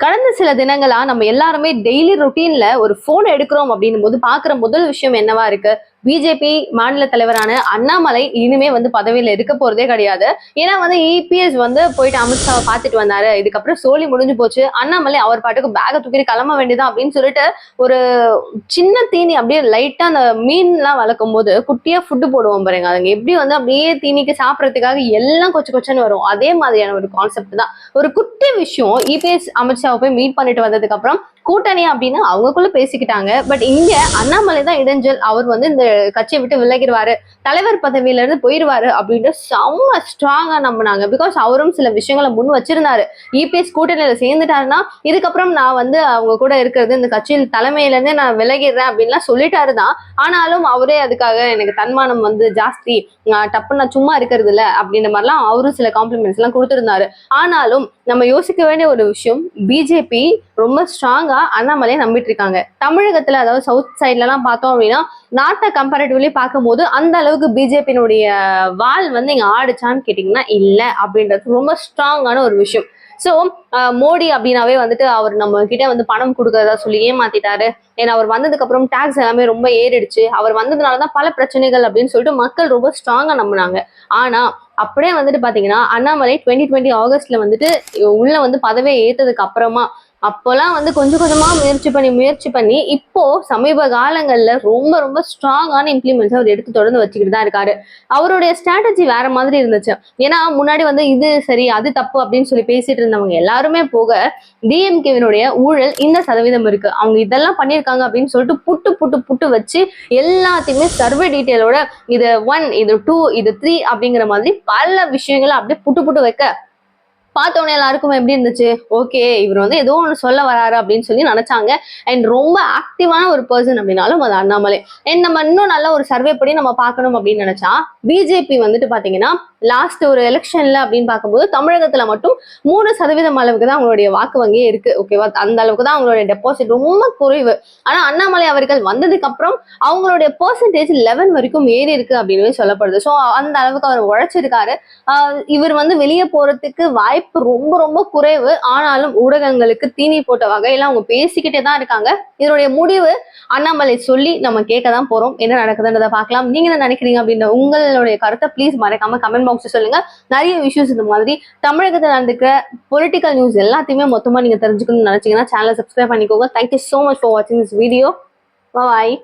கடந்த சில தினங்களா நம்ம எல்லாருமே டெய்லி ரொட்டீன்ல ஒரு போன் எடுக்கிறோம் அப்படின்னும் போது பாக்குற முதல் விஷயம் என்னவா இருக்கு? பிஜேபி மாநில தலைவரான அண்ணாமலை இனிமே வந்து பதவியில இருக்க போறதே கிடையாது. ஏன்னா வந்து இபிஎஸ் வந்து போயிட்டு அமித்ஷாவை பார்த்துட்டு வந்தாரு. இதுக்கப்புறம் சோலி முடிஞ்சு போச்சு. அண்ணாமலை அவர் பாட்டுக்கு பேகை தூக்கி கிளம்ப வேண்டியதான் அப்படின்னு சொல்லிட்டு ஒரு சின்ன தீனி அப்படியே லைட்டா அந்த மீன்லாம் வளர்க்கும் போது குட்டியா ஃபுட்டு போடுவோம் பாருங்க. அதுங்க எப்படி வந்து அப்படியே தீனிக்கு சாப்பிட்றதுக்காக எல்லாம் கொச்சு கொச்சன்னு வரும். அதே மாதிரியான ஒரு கான்செப்ட் தான். ஒரு குட்டி விஷயம் இபிஎஸ் அமித்ஷாவை போய் மீட் பண்ணிட்டு வந்ததுக்கு அப்புறம் கூட்டணி அப்படின்னு அவங்களுக்குள்ள பேசிக்கிட்டாங்க. பட் இங்க அண்ணாமலை தான் இடைஞ்சல். அவர் வந்து இந்த கட்சியை விட்டு விலகிடுவாரு. தலைவர் பதவியில இருந்து போயிடுவாரு அப்படின்னு செம்ம ஸ்ட்ராங்கா நம்பினாங்க. பிகாஸ் அவரும் சில விஷயங்களை முன் வச்சிருந்தாரு. இபிஎஸ் கூட்டணியில சேர்ந்துட்டாருன்னா இதுக்கப்புறம் நான் வந்து அவங்க கூட இருக்கிறது இந்த கட்சியில் தலைமையில இருந்து நான் விலகிடுறேன் அப்படின்லாம் சொல்லிட்டாரு தான் ஆனாலும் அவரே அதுக்காக எனக்கு தன்மானம் வந்து ஜாஸ்தி நான் நான் சும்மா இருக்கிறது இல்ல அப்படின்ற மாதிரிலாம் அவரும் சில காம்ப்ளிமெண்ட்ஸ் எல்லாம் கொடுத்திருந்தாரு. ஆனாலும் நம்ம யோசிக்க வேண்டிய ஒரு விஷயம் பிஜேபி ரொம்ப ஸ்ட்ராங் ஸ்ட்ராங்கா அண்ணாமலையை நம்பிட்டு இருக்காங்க தமிழகத்துல அதாவது சவுத் சைட்ல எல்லாம் பார்த்தோம் அப்படின்னா நாட்டை கம்பேரிட்டிவ்லி பார்க்கும்போது அந்த அளவுக்கு பிஜேபியினுடைய வால் வந்து இங்க ஆடுச்சான்னு கேட்டீங்கன்னா இல்லை அப்படின்றது ரொம்ப ஸ்ட்ராங்கான ஒரு விஷயம். ஸோ மோடி அப்படின்னாவே வந்துட்டு அவர் நம்ம கிட்ட வந்து பணம் கொடுக்கறதா சொல்லி ஏமாத்திட்டாரு. ஏன்னா அவர் வந்ததுக்கு அப்புறம் டாக்ஸ் எல்லாமே ரொம்ப ஏறிடுச்சு. அவர் வந்ததுனால தான் பல பிரச்சனைகள் அப்படின்னு சொல்லிட்டு மக்கள் ரொம்ப ஸ்ட்ராங்கா நம்பினாங்க. ஆனா அப்படியே வந்துட்டு பாத்தீங்கன்னா அண்ணாமலை டுவெண்ட்டி டுவெண்ட்டி ஆகஸ்ட்ல வந்துட்டு உள்ள வந்து பதவியை ஏத்ததுக்கு அப்புறமா அப்போல்லாம் வந்து கொஞ்சம் கொஞ்சமா முயற்சி பண்ணி முயற்சி பண்ணி இப்போ சமீப காலங்கள்ல ரொம்ப ரொம்ப ஸ்ட்ராங்கான இம்ப்ளிமெண்ட்ஸ் அவர் எடுத்து தொடர்ந்து வச்சுக்கிட்டு தான் இருக்காரு. அவருடைய ஸ்ட்ராட்டஜி வேற மாதிரி இருந்துச்சு. ஏன்னா முன்னாடி வந்து இது சரி அது தப்பு அப்படின்னு சொல்லி பேசிட்டு இருந்தவங்க எல்லாம் போக டிஎம்கேவினுடைய ஊழல் இந்த சதவீதம் இருக்கு. அவங்க இதெல்லாம் பண்ணியிருக்காங்க அப்படின்னு சொல்லிட்டு புட்டு புட்டு புட்டு வச்சு எல்லாத்தையுமே சர்வே டீட்டெயிலோட இது ஒன் இது டூ இது த்ரீ அப்படிங்கிற மாதிரி பல விஷயங்களை அப்படியே புட்டு புட்டு வைக்க பார்த்தோன்னே எல்லாருக்கும் எப்படி இருந்துச்சு? ஓகே இவர் வந்து ஏதோ ஒன்று சொல்ல வராரு அப்படின்னு சொல்லி நினைச்சாங்க. அண்ட் ரொம்ப ஆக்டிவான ஒரு பர்சன் அப்படின்னாலும் அது அண்ணாமலை. அண்ட் நம்ம இன்னும் நல்ல ஒரு சர்வே படி நம்ம பார்க்கணும் அப்படின்னு நினைச்சா பிஜேபி வந்துட்டு பாத்தீங்கன்னா லாஸ்ட் ஒரு எலெக்ஷன்ல அப்படின்னு பார்க்கும்போது தமிழகத்துல மட்டும் மூணு சதவீதம் அளவுக்கு தான் அவங்களுடைய வாக்கு வங்கியே இருக்கு. ஓகேவா அந்த அளவுக்கு தான் அவங்களுடைய டெபாசிட் ரொம்ப குறைவு. ஆனா அண்ணாமலை அவர்கள் வந்ததுக்கு அப்புறம் அவங்களுடைய பெர்சன்டேஜ் லெவன் வரைக்கும் ஏறி இருக்கு அப்படின்னு சொல்லப்படுது. ஸோ அந்த அளவுக்கு அவர் உழைச்சிருக்காரு. ஆஹ் இவர் வந்து வெளியே போறதுக்கு வாய்ப்பு ரொம்ப ரொம்ப குறைவு. ஆனாலும் ஊடகங்களுக்கு தீனி போட்ட வகையில அவங்க பேசிக்கிட்டே தான் இருக்காங்க. இதனுடைய முடிவு அண்ணாமலை சொல்லி நம்ம கேட்க தான் போறோம். என்ன நடக்குதுன்றதை பார்க்கலாம். நீங்க என்ன நினைக்கிறீங்க அப்படின்ற உங்களுடைய கருத்தை ப்ளீஸ் மறக்காம கமெண்ட் பாக்ஸ் சொல்லுங்க. நிறைய இஷ்யூஸ் இந்த மாதிரி தமிழகத்தில் நடந்துக்கிற பொலிட்டிக்கல் நியூஸ் எல்லாத்தையுமே மொத்தமா நீங்க தெரிஞ்சுக்கணும்னு நினைச்சீங்கன்னா சேனலை சப்ஸ்கிரைப் பண்ணிக்கோங்க. Thank you so much for வாட்சிங் திஸ் வீடியோ பாய்